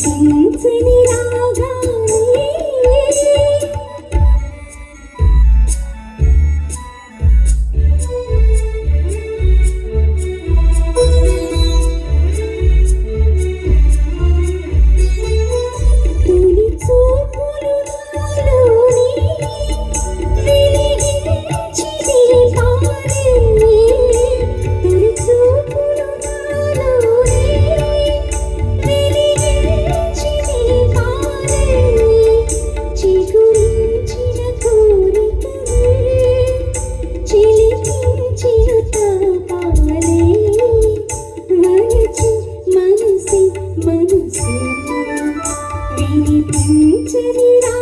心醉你 செஞ்சரிரா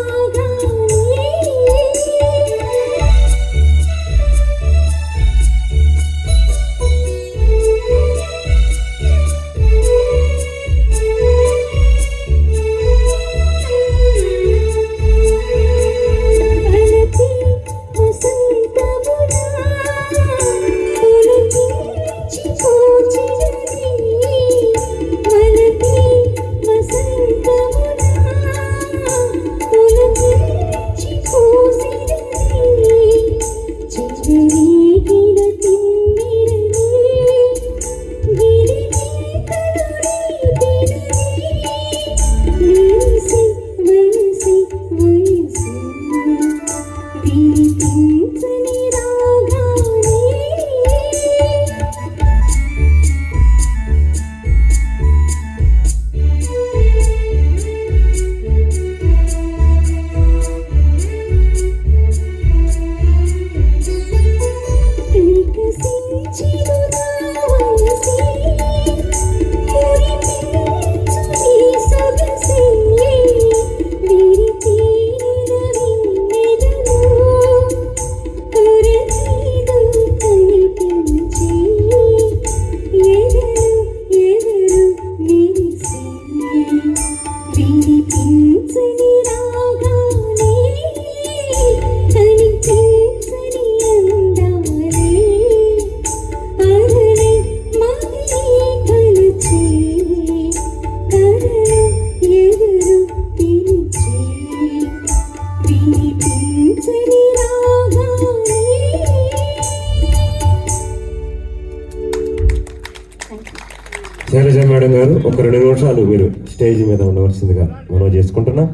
Shailaja madam గారు ఒక రెండు నిమిషాలు మీరు స్టేజ్ మీద ఉండవలసిందిగా మనం చేసుకుంటున్నాం.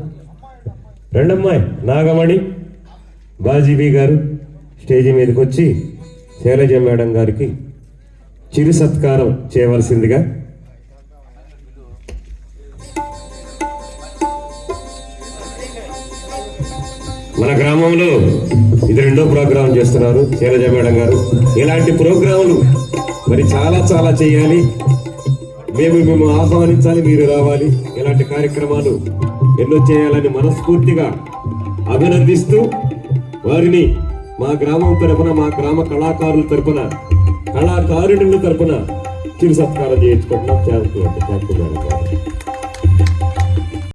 రెండమ్మాయి నాగమణి బాజీబీ గారు స్టేజ్ మీదకి వచ్చి శైలజ మేడం గారికి చిరు సత్కారం చేయవలసిందిగా మన గ్రామంలో ఇది రెండో ప్రోగ్రాం చేస్తున్నారు శైలజ మేడం గారు. ఇలాంటి ప్రోగ్రాములు మరి చాలా చాలా చేయాలి. మేము మేము ఆహ్వానించాలి మీరు రావాలి. ఇలాంటి కార్యక్రమాలు ఎన్నో చేయాలని మనస్ఫూర్తిగా అభినందిస్తూ వారిని మా గ్రామం తరపున మా గ్రామ కళాకారుల తరపున కళాకారుడుల తరపున చిరు సత్కారం చేయించుకుంటున్నాం. చేస్తున్నారు